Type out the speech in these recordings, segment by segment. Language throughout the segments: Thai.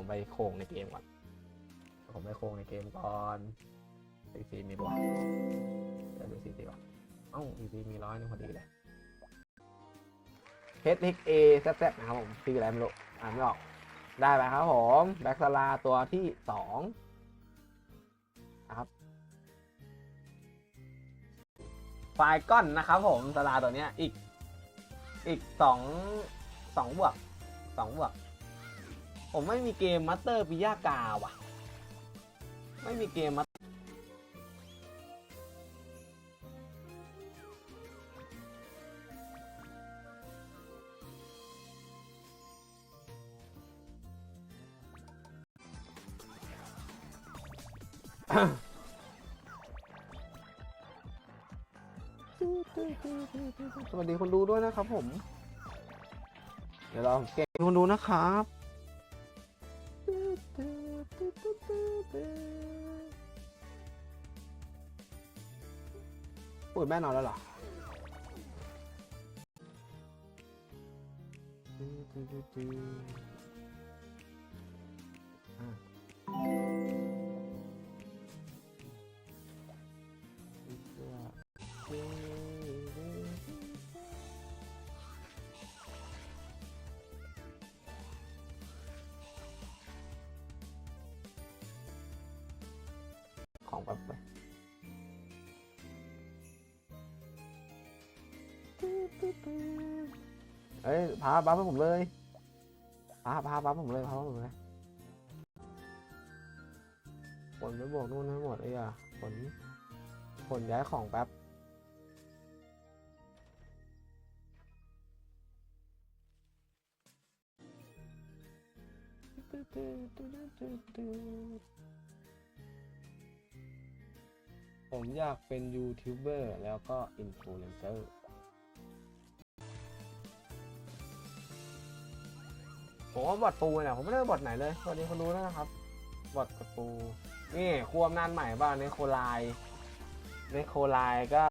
ผมไปโค้งในเกมก่อนเดี๋ยวผมไปโค้งในเกมก่อนซีซีมีบวกเดี๋ยวดูซีซีก่อนเอ้าซีซีมีร้อยนึงพอดีเลยเฮดเฮกเอแซ่บๆนะครับผมคืออะไรไม่รู้อ่านไม่ออก ได้ไปครับผมแบ็กซาลาตัวที่สองนะครับไฟก้อนนะครับผมสลาตัวเนี้ยอีก อีกสองสองบวกสองบวก ผมไม่มีเกมมัตเตอร์ปิยากาว่ะ ไม่มีเกมมัตสวัสดีคนดูด้วยนะครับผม เดี๋ยวเราเก็บคนดูนะครับ ปุ๋ยแม่นอนแล้วเหรอของแบบ เอ้ยพาบัฟให้ผมเลยพาพาบัฟผมเลยพาบัฟผมเลยผลไม่บวกนู่นให้หมดเลยอะผลผลย้ายของแป๊บผมอยากเป็นยูทูบเบอร์แล้วก็อินฟลูเอนเซอร์ ผมว่าบอทปูเนี่ยผมไม่ได้บอทไหนเลยสวัสดีคนดูด้วนะครับบอทกับปู นี่ครัวอำนาจใหม่บ้างในโคไลน์ในโคไลน์ก็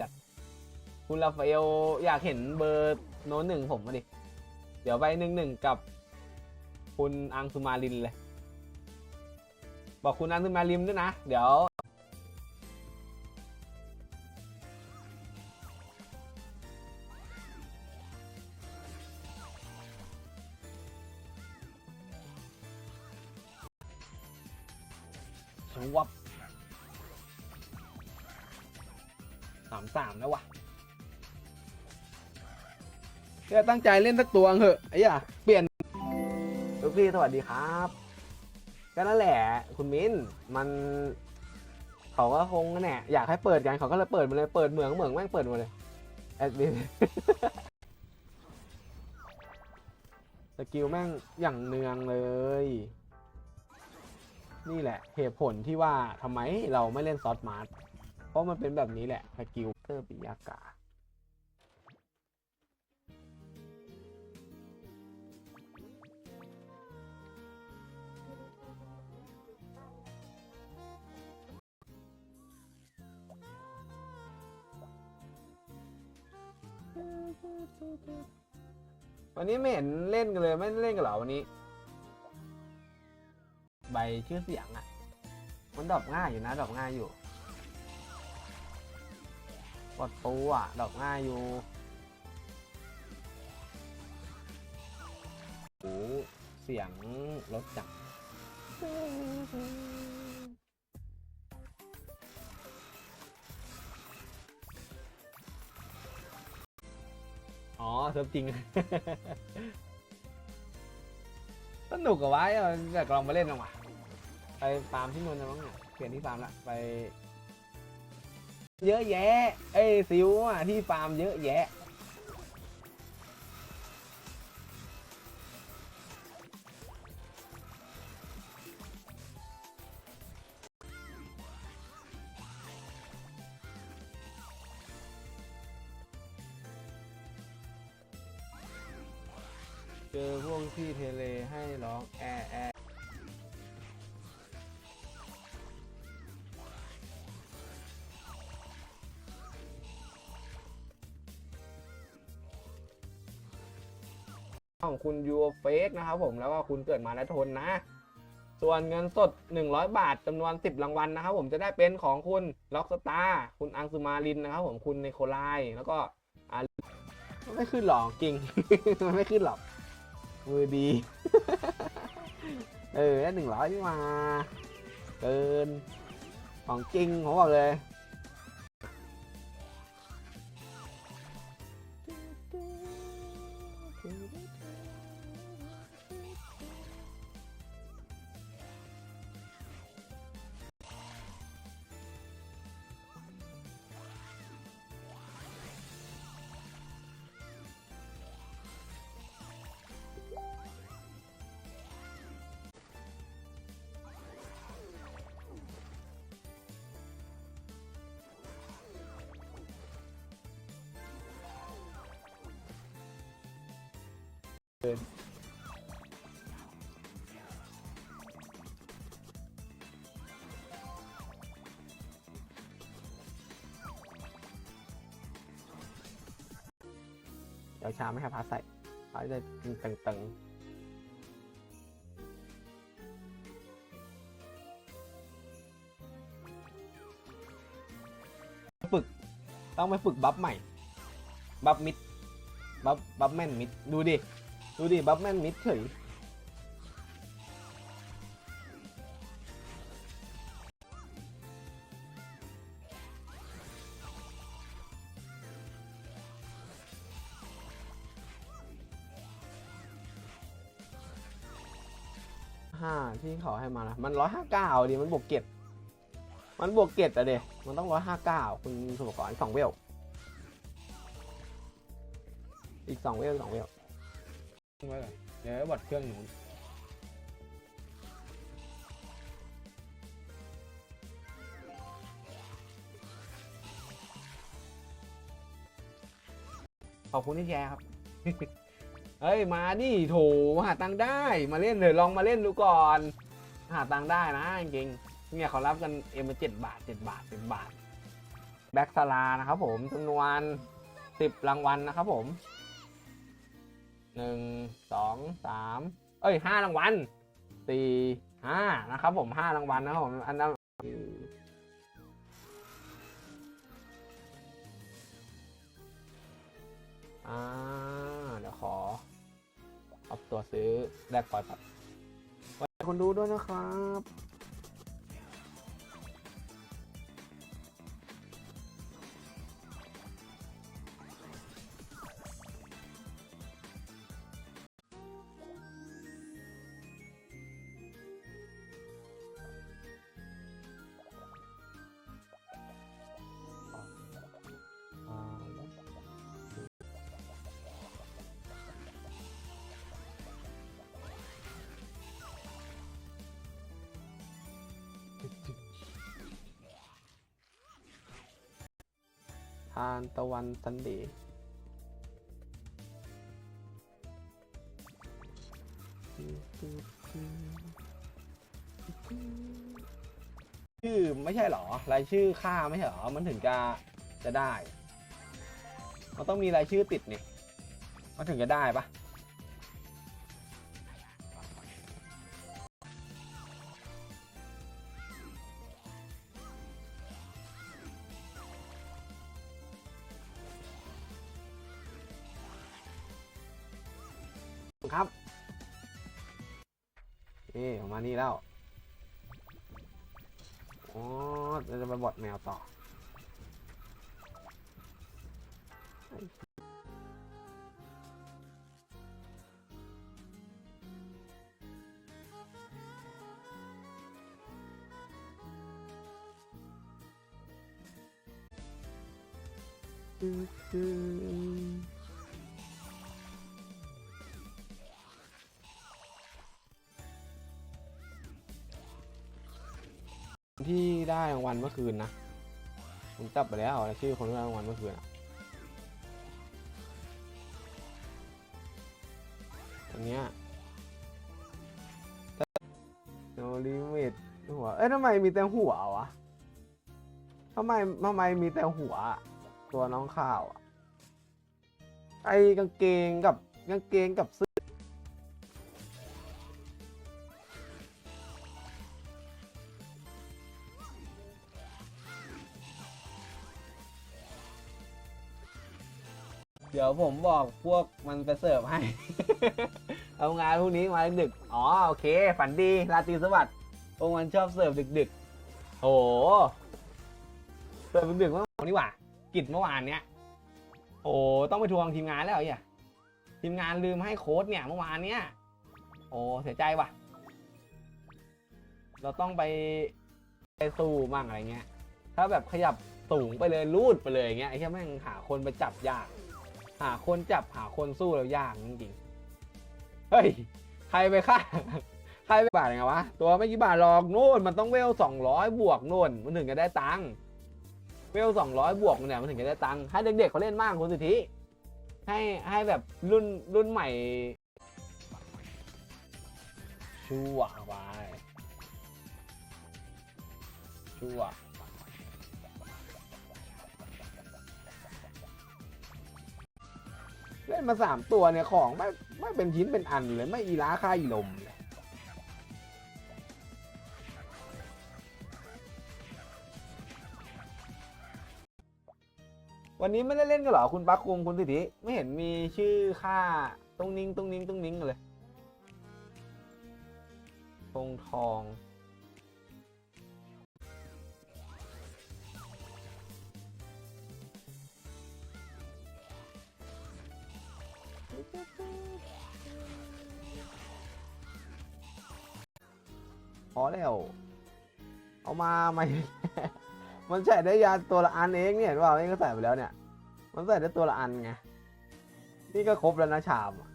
จัดคุณราฟาเอลอยากเห็นเบอร์โน้นหนึ่งผมมาดิ เดี๋ยวไปหนึ่งหนึ่งกับคุณอังสุมาลินเลย บอกคุณอังสุมาลินด้วยนะ เดี๋ยวชวับสามสามแล้ววะเดี๋ยวตั้งใจเล่นสักตัวเหอะไอ้ย่าเปลี่ยนลูกพี่สวัสดีครับ ก็นั่นแหละ คุณมิ้นมันเขาก็คงนั่นแหละอยากให้เปิดกันเขาก็เลยเปิดมาเลยเปิดเหมืองเหมืองแม่งเปิดหมาเลยแอดมินสกิลแม่งอย่างเนืองเลย นี่แหละเหตุผลที่ว่าทำไมเราไม่เล่นซอสมาร์ทเพราะมันเป็นแบบนี้แหละสกิลเตอร์ปิยากา วันนี้ไม่เห็นเล่นกันเลยไม่เล่นกันเหรอวันนี้ ใบชื่อเสียงอะ่ะ มันดอปง่ายอยู่นะดอปง่ายอยู่กดปูอะดอปง่ายอยู่โอ้เสียงรถจักร เซิร์ฟจริง สนุกกับวะเอยากลองมาเล่นลองว่ะไปฟาร์มที่นนท์นะมั้งเนี่ยเปลี่ยนที่ฟาร์มละไป เยอะแยะ เอ้ยซิวอะที่ฟาร์มเยอะแยะ พี่เทเลให้ร้องแอแอของคุณยูเฟกนะครับผมแล้วก็คุณเกิดมาและทนนะ ส่วนเงินสด 100 บาทจำนวน 10 รางวัลนะครับผมจะได้เป็นของคุณล็อกสตาร์คุณอังสุมารินนะครับผมคุณในโคไลแล้วก็ไม่ขึ้นหรอกจริง มันไม่ขึ้นหรอก มือดี เออได้หนึ่งร้อยมา เกิน ของจริงผมบอกเลย เดี๋ยวชาไม่ให้พาใส่พาจะตึงๆฝึกต้องไปฝึกบัฟใหม่ บัฟมิด บัฟบัฟแม่นมิด ดูดิ ดูดิ บัฟแม่นมิดเฉยห้าที่เขาให้มานะมันร้อยห้าเก้าดิ มันบวกเก็ดมันบวกเก็ดอะเดมันต้องร้อยห้าเก้าคุณสมกรสองเวล อีกสองเวลสองเวล ทิ้งไว้ก่อนเดี๋ยวบอดเครื่องหนูนขอบคุณที่แชร์ครับ เฮ้ย มาดิโถหาตังค์ได้ มาเล่นเลยลองมาเล่นดูก่อน หาตังค์ได้นะจริงๆเนี่ยเขารับกันเอ็มเจ็ดบาทเจ็ดบาทเป็นบาท แบ็กซาลานะครับผมจำนวนสิบรางวัลนะครับผม หนึ่งสองสามเอ้ยห้ารางวัลสี่ห้านะครับผมห้ารางวัลนะครับผมอันนั้นอ่าเดี๋ยวขอเอาตัวซื้อแลกปล่อยปัดไว้คนดูด้วยนะครับานตะวันซันเดย์ชื่อไม่ใช่หรอ รายชื่อค่าไม่ใช่หรอ มันถึงจะจะได้ มันต้องมีรายชื่อติดนี่ มันถึงจะได้ปะ นี่ออกมานี่แล้ว อ๋อเราจะไปบดแมวต่อ ที่ได้รางวัลเมื่อคืนนะ ผมจับไปแล้วชื่อคนที่ได้รางวัลเมื่อคืนอะอันเนี้ยโนลิมิตหัว เอ้ยทำไมมีแต่หัววะทำไมทำไมมีแต่หัว ตัวน้องข้าวอะไอกางเกงกับกางเกงกับเสื้อ ผมบอกพวกมันไปเสิร์ฟให้ เอางานพรุ่งนี้มาดึกๆอ๋อโอเค ฝันดีราตรีสวัสดิ์พวกมันชอบเสิร์ฟดึกๆโอ้โหเสิร์ฟดึกๆเมื่อวานนี่หว่า กิจเมื่อวานเนี้ยโอ้ต้องไปทวงทีมงานแล้วไอ้เหี้ยทีมงานลืมให้โค้ดเนี่ยเมื่อวานเนี้ยโอ้เสียใจว่ะ เราต้องไปไปสู้มั่งอะไรเงี้ย ถ้าแบบขยับสูงไปเลยรูดไปเลยอย่างเงี้ยไอ้แค่แม่งหาคนไปจับยาก หาคนจับหาคนสู้แล้วยากจริงๆเฮ้ย ใครไปฆ่าใครไปบาทไงวะ ตัวไม่กี่บาทหรอกโน่นมันต้องเวลสองร้อยบวกโน่นมันถึงจะได้ตังค์เวลสองร้อยบวกเนี่ยมันถึงจะได้ตังค์ให้เด็กๆเขาเล่นมากคุณสุธิให้ให้แบบรุ่นรุ่นใหม่ชั่วไปชั่ว เล่นมาสามตัวเนี่ยของไม่ไม่เป็นชิ้นเป็นอันเลยไม่อีล้าค่าอีลมเลยวันนี้ไม่ได้เล่นกันเหรอคุณปักคุงคุณสิทธิไม่เห็นมีชื่อค่าตรงนิ้งตรงนิ้งตรงนิ้งกันเลยธงทอง พอแล้ว เอามาใหม่มันใส่ได้ยาตัวละอันเองเนี่ยเห็นว่านี่ก็ใส่ไปแล้วเนี่ย มันใส่ได้ตัวละอันไง นี่ก็ครบแล้วนะชามอะ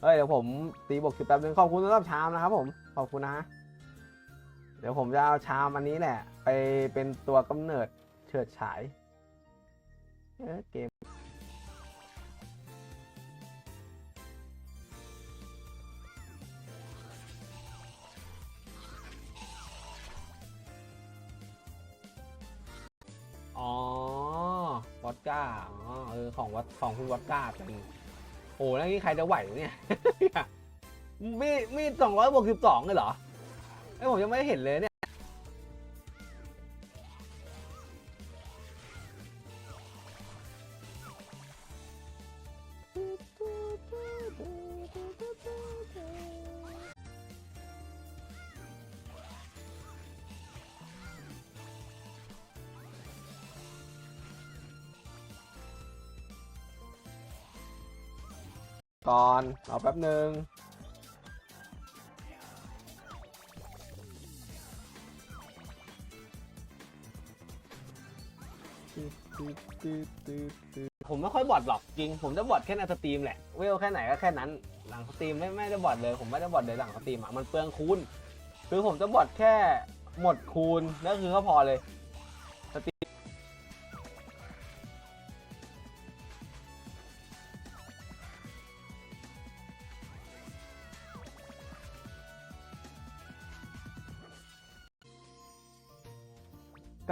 เฮ้ยเดี๋ยวผมตีบวกสิบแป๊บนึงขอบคุณสำหรับชามนะครับผมขอบคุณนะเดี๋ยวผมจะเอาชามอันนี้แหละ ไปเป็นตัวกำเนิดเฉิดฉายเออเกมอ๋อวอดก้า อ๋อ เออ ของวัดของคุณวอดก้าเป็น โอ้แล้วนี่ใครจะไหวเนี่ย มีมีสองร้อยบวกสิบสองเลยเหรอไอผมยังไม่ได้เห็นเลยเนี่ย ก่อนรอแป๊บหนึ่งผมไม่ค่อยบอดหรอกจริง ผมจะบอดแค่ในสตรีมแหละ เวลแค่ไหนก็แค่นั้น หลังสตรีมไม่ไม่ได้บอดเลย ผมไม่ได้บอดเลยหลังสตรีมอะ มันเปลืองคูณ คือผมจะบอดแค่หมดคูณแล้วคือก็พอเลย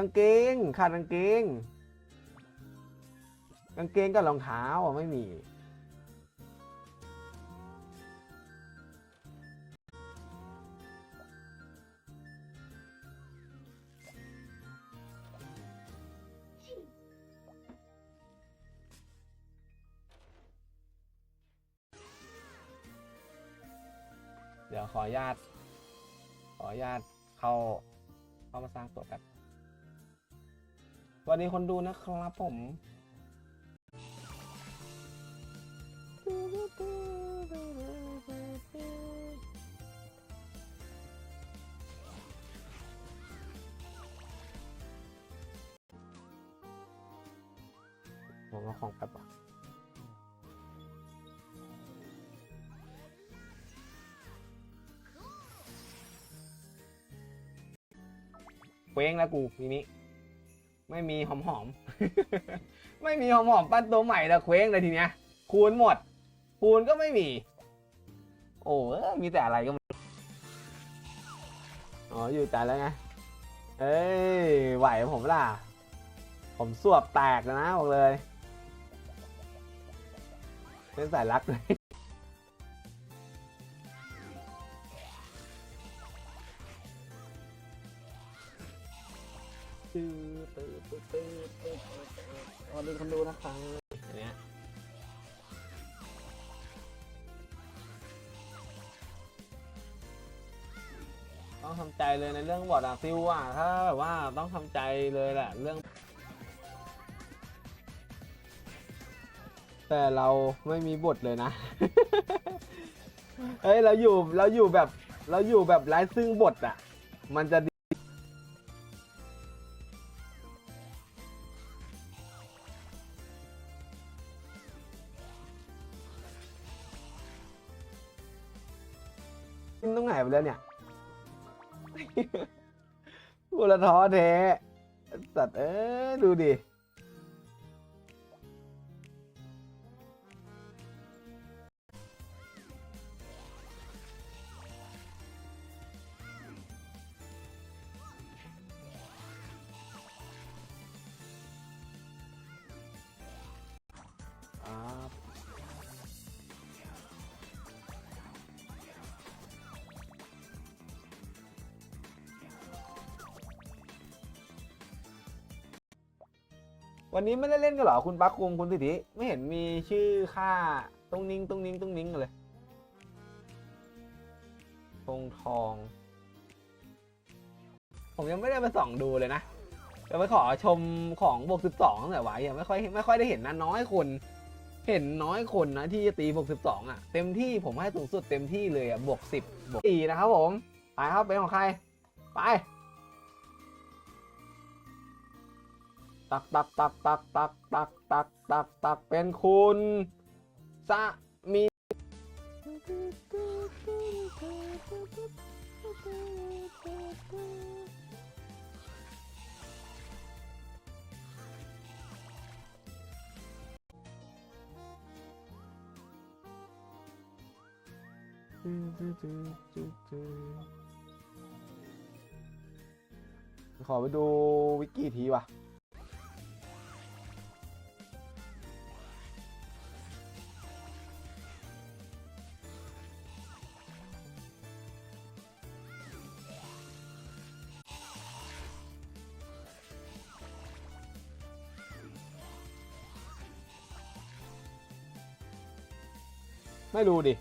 างเกงขาดกางเกง กางเกงกับรองเท้าอะไม่มี เดี๋ยวขออนุญาต ขออนุญาตเข้าเข้ามาสร้างตัวกัน สวัสดีคนดูนะครับผมผมเอาของแป๊บอะเว้งแล้วกูทีนี้ ไม่มีหอมหอมไม่มีหอมหอมปั้นตัวใหม่ล้วเคว้งเลยทีเนี้ย คูณหมด คูณก็ไม่มี โอ้เอ้ยมีแต่อะไรก็อ๋ออยู่ใจแล้วไงเอ้ยไหวผมล่ะ ผมสวบแตกแล้วนะบอกเลยเป็นสายรักเลยตื้อตื้อ อตื้อตื้อสวัสดีคนดูนะครับอันเนี้ยต้องทำใจเลยในเรื่องบอร์ดอะซิลอะถ้าแบบว่าต้องทำใจเลยแหละเรื่อง แต่เราไม่มีบทเลยนะ เฮ้ยเราอยู่เราอยู่แบบเราอยู่แบบไร้ซึ่งบทอะมันจะ ต้องหายไปแล้วเนี่ยพูดและท้อแท้สัตว์เอ้ยดูดิ นนี้ไม่ได้เล่นกันเหรอคุณปักคุงคุณสิทธิไม่เห็นมีชื่อค่าตรงนิ้งตรงนิ้งตรงนิ้งกันเลยธงทอง ผมยังไม่ได้มาส่องดูเลยนะจะไปขอชมของบวกสิบสองแต่ว่ายังไม่ค่อยไม่ค่อยได้เห็นนะน้อยคน เห็นน้อยคนนะที่จะตีบวกสิบสองอะเต็มที่ผมให้สูงสุดเต็มที่เลยอะบวกสิบบวกสี่นะครับผมไปครับเป็นของใคร ไป ตักตักตักตักตักตักตักตักตักเป็นคุณสะมี ขอไปดูวิกกี้ทีว่ะ ไม่รู้ดิ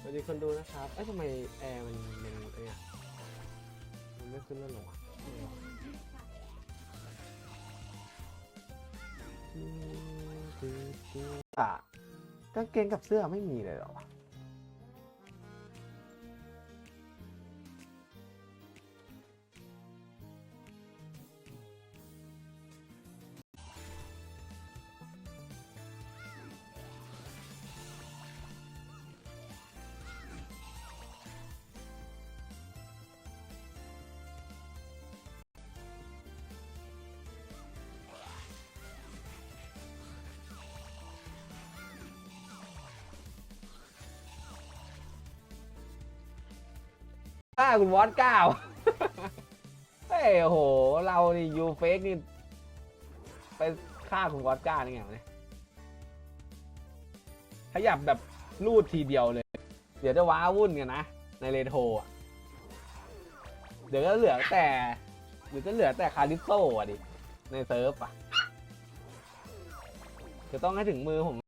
สวัสดีคนดูนะครับเอ้ยทำไมแอร์มันมันไอ้เนี่ยมันไม่ขึ้นแล้วหรอวะอะกางเกงกับเสื้อไม่มีเลยเหรอวะ ฆ่าคุณวอตเก้าเฮ้ยโอ้โห เรานี่ยูเฟกนี่ ไปฆ่าคุณวอตก้านี่ไงเนี่ยขยับแบบรูดทีเดียวเลย เดี๋ยวจะว้าวุ่นกันนะ ในเรโทรอะเดี๋ยวก็เหลือแต่เดี๋ยวจะเหลือแต่คาริโซอะดิ ในเซิร์ฟอะ จะต้องให้ถึงมือผม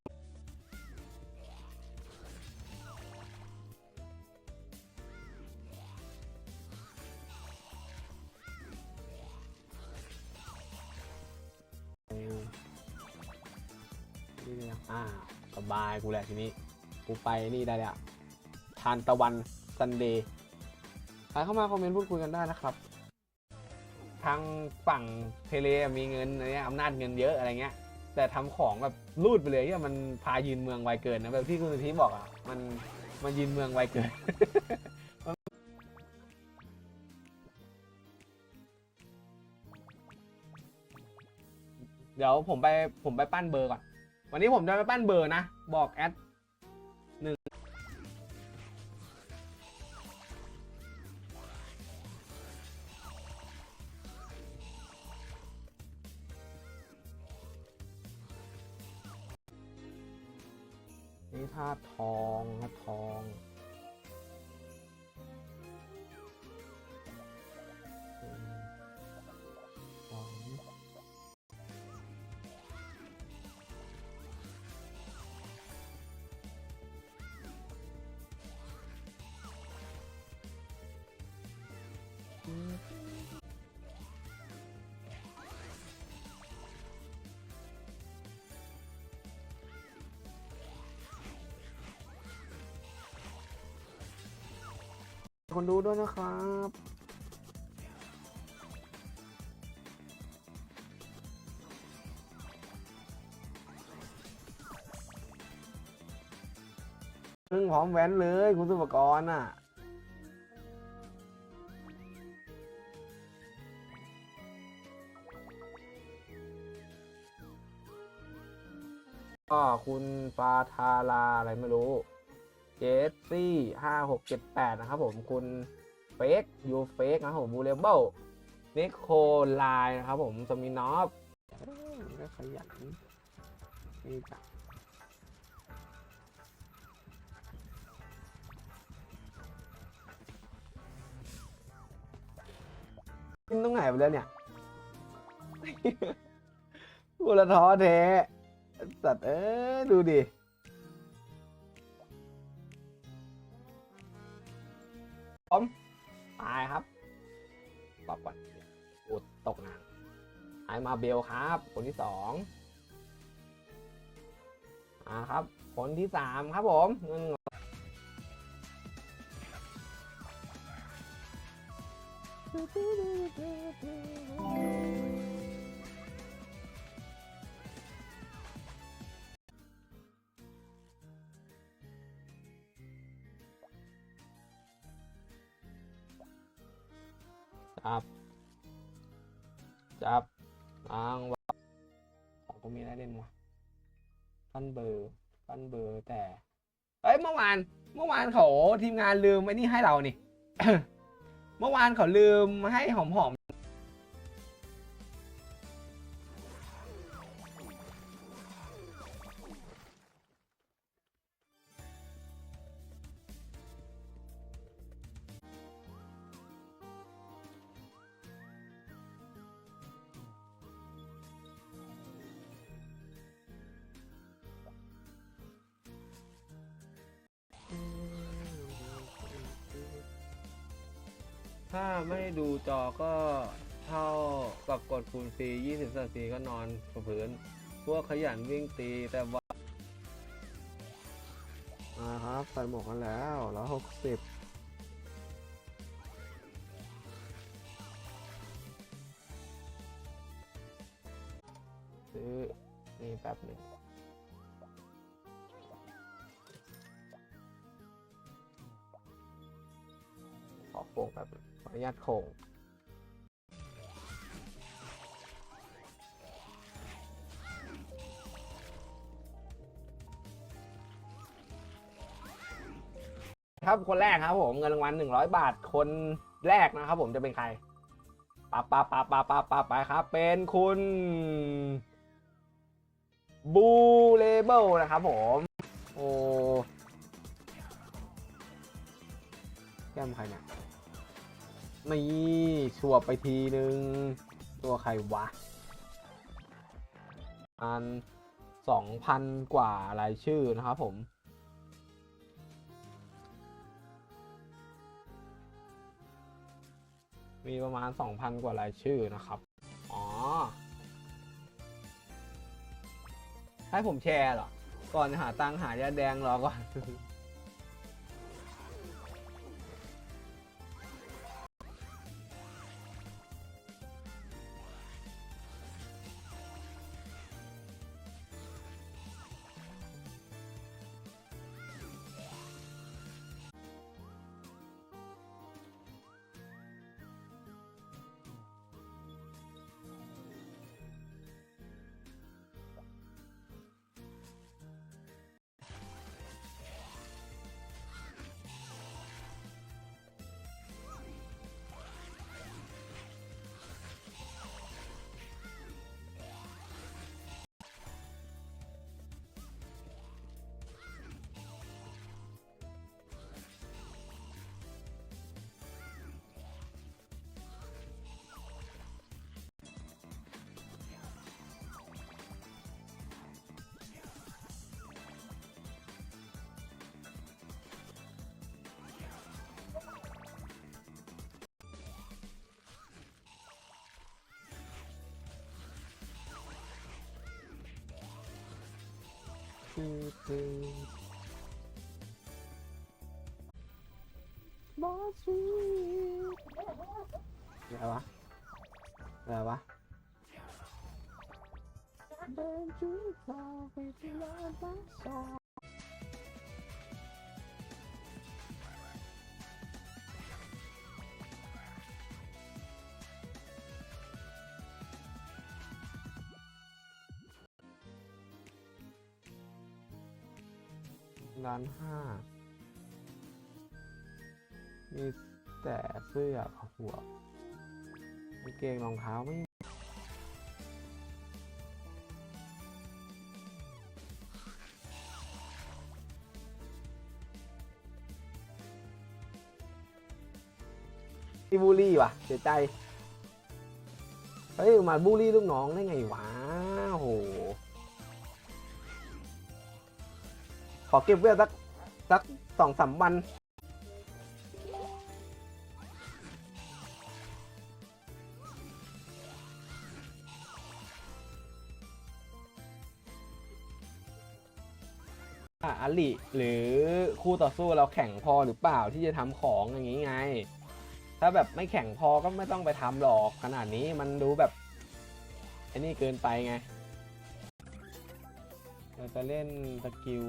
แหละทีนี้ กูไปนี่ได้แล้วทานตะวันซันเดย์ใครเข้ามาคอมเมนต์พูดคุยกันได้นะครับ ทางฝั่งเทเลมีเงินอะไรเงี้ยอำนาจเงินเยอะอะไรเงี้ย แต่ทำของแบบรูดไปเลยที่มันพายืนเมืองไวเกินนะแบบที่คุณสุธีบอกอะมันมันยืนเมืองไวเกินเดี๋ยวผมไปผมไปปั้นเบอร์ก่อน วันนี้ผมจะไปปั้นเบอร์นะ บอกแอดหนึ่งนี่ธาตุทองธาทอง คนดูด้วยนะครับ เพิ่งพร้อมแว้นเลยคุณสุปกรณ์อะ คุณฟาทาราอะไรไม่รู้เจสซี่ห้าหกเจ็ดแปดนะครับผมคุณเฟกยูเฟกนะครับผมบูเลเบิลนิโคลายนะครับผมสมินอฟก็ขยันนี่จ้ะขึ้นตรงไหนไปแล้วเนี่ยพูดและท้อแท้ สัตว์เอ้ยดูดิผมตายครับปรับก่อนอุดตกน้ำหายมาเบลครับ คนที่สองอ่าครับ คนที่สามครับผมเงินจั ฟันเบอร์ฟันเบอร์แต่เอ้ยเมื่อวานเมื่อวานเขาทีมงานลืมไอ้นี่ให้เรานี่ เมื่อวานเขาลืมให้หอม ทีก็นอนกับพื้น พวกขยันวิ่งตีแต่ว่าอ่าครับใส่หมวกกันแล้วแล้วหกสิบซื้อนี่แป๊บหนึ่งขอโค้งแป๊บขออนุญาตโค้ง ครับคนแรกครับผมเงินรางวัลหนึ่งร้อยบาทคนแรกนะครับผมจะเป็นใครปะปะปะปะปะปะไปครับ เป็นคุณบูเลเบิลนะครับผมโอ้แก้มใครเนี่ยนี่ชัวไปทีนึง ตัวใครวะอันสองพันกว่ารายชื่อนะครับผม มีประมาณ 2,000 กว่ารายชื่อนะครับ อ๋อ ให้ผมแชร์เหรอ ก่อนหาตังหายาแดงรอก่อน ตืดตืดบอสวี อะไรวะอะไรวะเดินจูบเราไปที่ร้านห้า มีแต่เสื้อผ้าหัวกางเกงรองเท้าไม่มีบูลลี่ว่ะ เสียใจ เฮ้ย มาบูลลี่ลูกน้องได้ไงวะ ขอเก็บเวลสักสักสองสามวันอะอลิหรือคู่ต่อสู้เราแข่งพอหรือเปล่าที่จะทำของอย่างนี้ไง ถ้าแบบไม่แข่งพอก็ไม่ต้องไปทำหรอกขนาดนี้มันดูแบบไอ้นี่เกินไปไง เราจะเล่นสกิล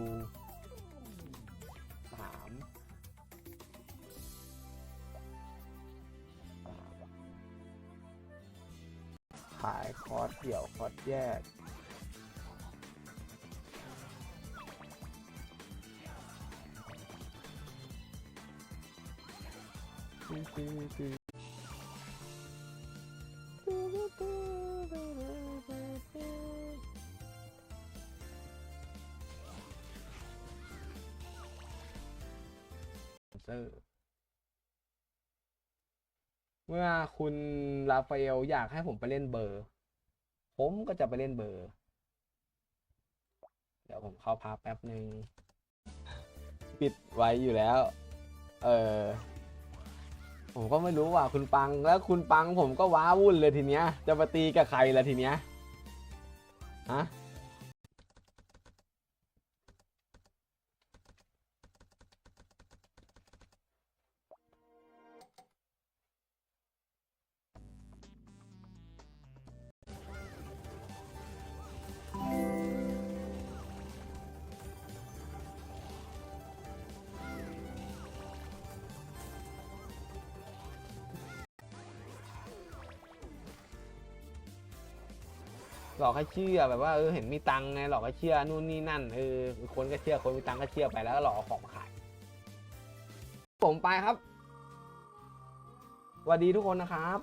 ขายคอร์สเดี่ยวคอร์สแยก ตื้อ เมื่อคุณราฟาเอลอยากให้ผมไปเล่นเบอร์ ผมก็จะไปเล่นเบอร์ เดี๋ยวผมเข้าพาแป๊บหนึ่งปิดไว้อยู่แล้ว เออผมก็ไม่รู้ว่าคุณปังแล้วคุณปังผมก็ว้าวุ่นเลยทีเนี้ย จะมาตีกับใครละทีเนี้ยฮะ ให้เชื่อแบบว่าเออเห็นมีตังไงหลอกให้เชื่อนู่นนี่นั่นเออคนก็เชื่อคนมีตังก็เชื่อไปแล้วก็หลอกของมาขาย ผมไปครับสวัสดีทุกคนนะครับ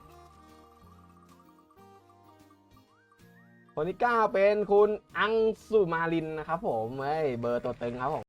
คนที่เก้าเป็นคุณอังสุมาลินนะครับผมเอ้ยเบอร์ตัวตึงครับผม